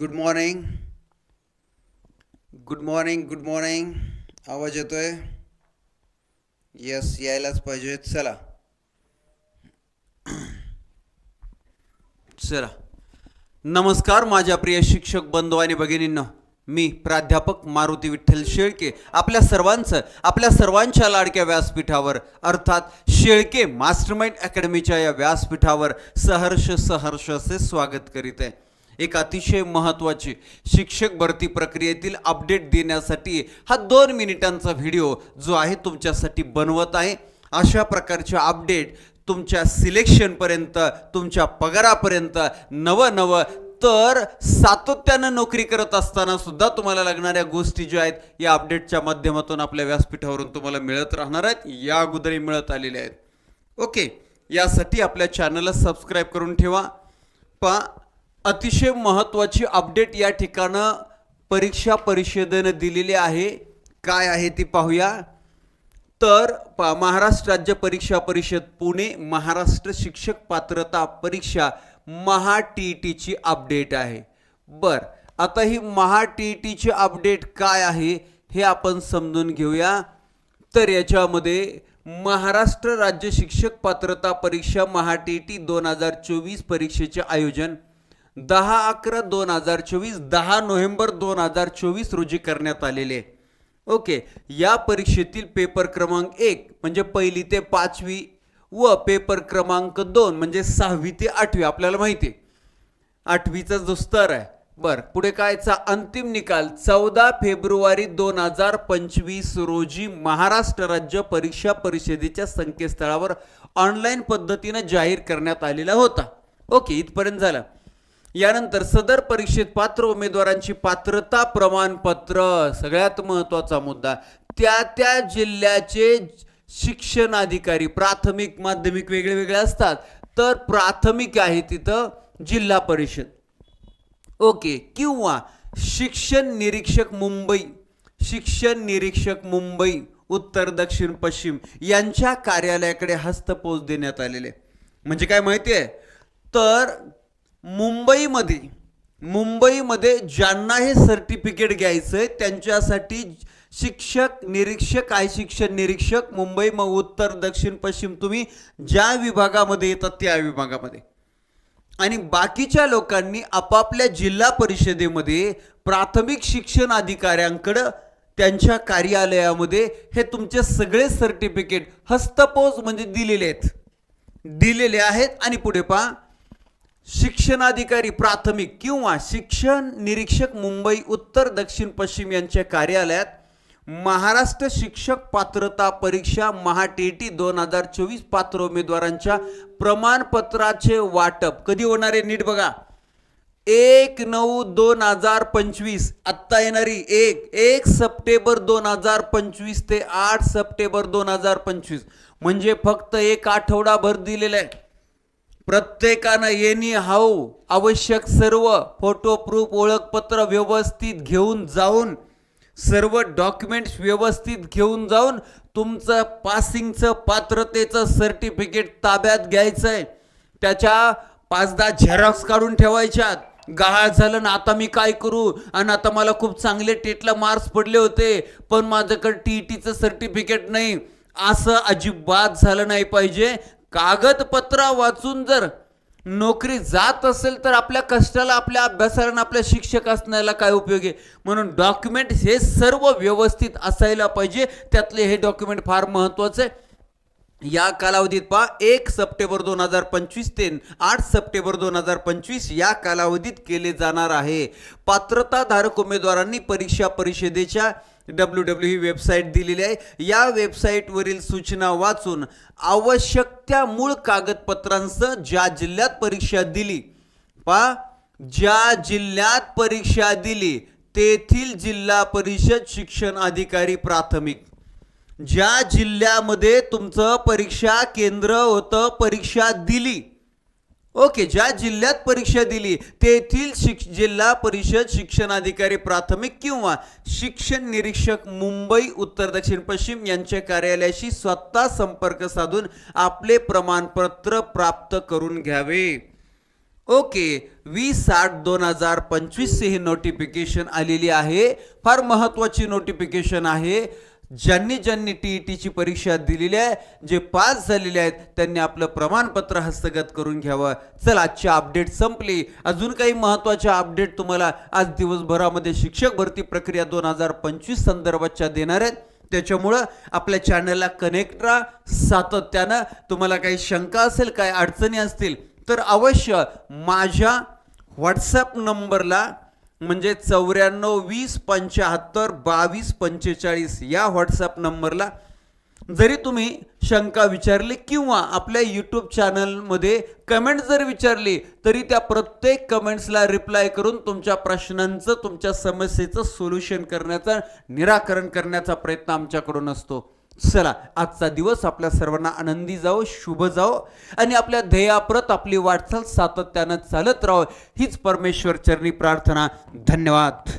Good morning good morning good morning आवाज येतोय? Yes यायलाच पाहिजे. चला. चला. नमस्कार माझ्या प्रिय शिक्षक बंधू आणि भगिनींना. मी प्राध्यापक मारुती विठ्ठल शेळके आपल्या सर्वांचं आपल्या सर्वांच्या लाडक्या व्यासपीठावर अर्थात शेळके मास्टरमाइंड अकॅडमीच्या या व्यासपीठावर सहर्ष सहर्ष असे स्वागत करीत आहे. एक अतिशय महत्त्वाची शिक्षक भरती प्रक्रियेतील अपडेट देण्यासाठी हा दोन मिनिटांचा व्हिडिओ जो आहे तुमच्यासाठी बनवत आहे. अशा प्रकारचे अपडेट तुमच्या सिलेक्शनपर्यंत तुमच्या पगारापर्यंत नवं नवं तर सातत्यानं नोकरी करत असताना सुद्धा तुम्हाला लागणाऱ्या गोष्टी ज्या आहेत या अपडेटच्या माध्यमातून आपल्या व्यासपीठावरून तुम्हाला मिळत राहणार आहेत. या अगोदरही मिळत आलेल्या आहेत. ओके यासाठी आपल्या चॅनलला सबस्क्राईब करून ठेवा. पा अतिशय महत्त्वाची अपडेट या ठिकाणं परीक्षा परिषदेनं दिलेली आहे. काय आहे ती पाहूया. तर प- महाराष्ट्र राज्य परीक्षा परिषद पुणे महाराष्ट्र शिक्षक पात्रता परीक्षा महा टी टीची अपडेट आहे. बर आता ही महा टी टीची अपडेट काय आहे हे आपण समजून घेऊया. तर याच्यामध्ये महाराष्ट्र राज्य शिक्षक पात्रता परीक्षा महा टी टी दोन हजार चोवीस परीक्षेचे आयोजन दहा अकरा दोन हजार चोवीस दहा नोव्हेंबर दोन हजार चोवीस रोजी करण्यात आलेले. आहे. ओके या परीक्षेतील पेपर क्रमांक एक म्हणजे पहिली ते पाचवी व पेपर क्रमांक दोन म्हणजे सहावी ते आठवी आपल्याला माहिती आहे. आठवीचा जो स्तर आहे बर पुढे कायचा? अंतिम निकाल चौदा फेब्रुवारी दोन हजार पंचवीस रोजी महाराष्ट्र राज्य परीक्षा परिषदेच्या संकेतस्थळावर ऑनलाईन पद्धतीनं जाहीर करण्यात आलेला होता. ओके इथपर्यंत झालं. यानंतर सदर परीक्षेत पात्र उमेदवारांची पात्रता प्रमाणपत्र सगळ्यात महत्त्वाचा मुद्दा त्या त्या जिल्ह्याचे शिक्षण अधिकारी प्राथमिक माध्यमिक वेगळे वेगळे असतात तर प्राथमिक आहे तिथं जिल्हा परिषद. ओके किंवा शिक्षण निरीक्षक मुंबई शिक्षण निरीक्षक मुंबई उत्तर दक्षिण पश्चिम यांच्या कार्यालयाकडे हस्तपोच देण्यात आलेले. म्हणजे काय माहिती आहे? तर मुंबईमध्ये मुंबईमध्ये ज्यांना हे सर्टिफिकेट घ्यायचं आहे त्यांच्यासाठी शिक्षक निरीक्षक आय शिक्षण निरीक्षक मुंबई मग उत्तर दक्षिण पश्चिम तुम्ही ज्या विभागामध्ये येतात त्या विभागामध्ये. आणि बाकीच्या लोकांनी आपापल्या जिल्हा परिषदेमध्ये प्राथमिक शिक्षण अधिकाऱ्यांकडं त्यांच्या कार्यालयामध्ये हे तुमचे सगळे सर्टिफिकेट हस्तपोच म्हणजे दिलेले आहेत. दिलेले आहेत आणि पुढे पहा शिक्षणाधिकारी प्राथमिक किंवा शिक्षण निरीक्षक मुंबई उत्तर दक्षिण पश्चिम यांच्या कार्यालयात महाराष्ट्र शिक्षक पात्रता परीक्षा महा टी टी दोन हजार चोवीस पात्र उमेदवारांच्या प्रमाणपत्राचे वाटप. कधी होणार आहे नीट बघा. एक नऊ दोन हजार पंचवीस. आत्ता येणारी एक एक सप्टेंबर दोन हजार पंचवीस ते आठ सप्टेंबर दोन हजार पंचवीस. म्हणजे फक्त एक आठवडाभर दिलेला आहे. प्रत्येकानं येणी हाऊ आवश्यक सर्व फोटो प्रूफ ओळखपत्र व्यवस्थित घेऊन जाऊन सर्व डॉक्युमेंट्स व्यवस्थित घेऊन जाऊन तुमचं पासिंगचं पात्रतेचं सर्टिफिकेट ताब्यात घ्यायचं आहे त्याच्या पाच दहा झेरॉक्स काढून ठेवायच्यात. गहाळ झालं ना आता मी काय करू? आणि आता मला खूप चांगले टेटला मार्क्स पडले होते पण माझ्याकडे टी टीचं सर्टिफिकेट नाही. असं अजिबात झालं नाही पाहिजे. कागदपत्र वाचून जर नोकरी जात असेल तर आपल्या कष्टाला आपल्या अभ्यासाला आणि आपल्या शिक्षक असण्याला काय उपयोग आहे? म्हणून डॉक्युमेंट हे सर्व व्यवस्थित असायला पाहिजे. त्यातले हे डॉक्युमेंट फार महत्त्वाचं आहे. या कालावधीत पहा एक सप्टेंबर दोन हजार पंचवीस ते आठ सप्टेंबर दोन हजार पंचवीस या कालावधीत केले जाणार आहे. पात्रताधारक उमेदवारांनी परीक्षा परिषदेच्या डब्ल्यू डब्ल्यू ही वेबसाईट दिलेली आहे. या वेबसाईटवरील सूचना वाचून आवश्यक त्या मूळ कागदपत्रांसह ज्या जिल्ह्यात परीक्षा दिली पा ज्या जिल्ह्यात परीक्षा दिली तेथील जिल्हा परिषद शिक्षण अधिकारी प्राथमिक. ज्या जिल्ह्यामध्ये तुमचं परीक्षा केंद्र होतं परीक्षा दिली. ओके ज्या जिल्ह्यात परीक्षा दिली तेथील शिक्ष जिल्हा परिषद शिक्षणाधिकारी प्राथमिक किंवा शिक्षण निरीक्षक मुंबई उत्तर दक्षिण पश्चिम यांच्या कार्यालयाशी स्वतः संपर्क साधून आपले प्रमाणपत्र प्राप्त करून घ्यावे. ओके वीस आठ दोन हजार पंचवीस ही नोटिफिकेशन आलेली आहे. फार महत्त्वाची नोटिफिकेशन आहे. ज्यांनी ज्यांनी टी ई टीची परीक्षा दिलेली आहे जे पास झालेले आहेत त्यांनी आपलं प्रमाणपत्र हस्तगत करून घ्यावं. चल आजची अपडेट संपली. अजून काही महत्त्वाच्या अपडेट तुम्हाला आज दिवसभरामध्ये शिक्षक भरती प्रक्रिया दोन हजार पंचवीस संदर्भाच्या देणार आहेत. त्याच्यामुळं आपल्या चॅनलला कनेक्ट राहा. सातत्यानं तुम्हाला काही शंका असेल काय अडचणी असतील तर अवश्य माझ्या व्हॉट्सॲप नंबरला म्हणजे चौऱ्याण्णव वीस पंच्याहत्तर बावीस पंचेचाळीस या व्हॉट्सॲप नंबरला जरी तुम्ही शंका विचारली किंवा आपल्या यूट्यूब चॅनलमध्ये कमेंट जर विचारली तरी त्या प्रत्येक कमेंट्सला रिप्लाय करून तुमच्या प्रश्नांचं तुमच्या समस्येचं सोल्युशन करण्याचा निराकरण करण्याचा प्रयत्न आमच्याकडून असतो. चला आजचा दिवस आपल्या सर्वांना आनंदी जाओ शुभ जाओ आणि आपल्या ध्येयाप्रत आपली वाटचाल सातत्यानं चालत राहो. हीच परमेश्वर चरणी प्रार्थना. धन्यवाद.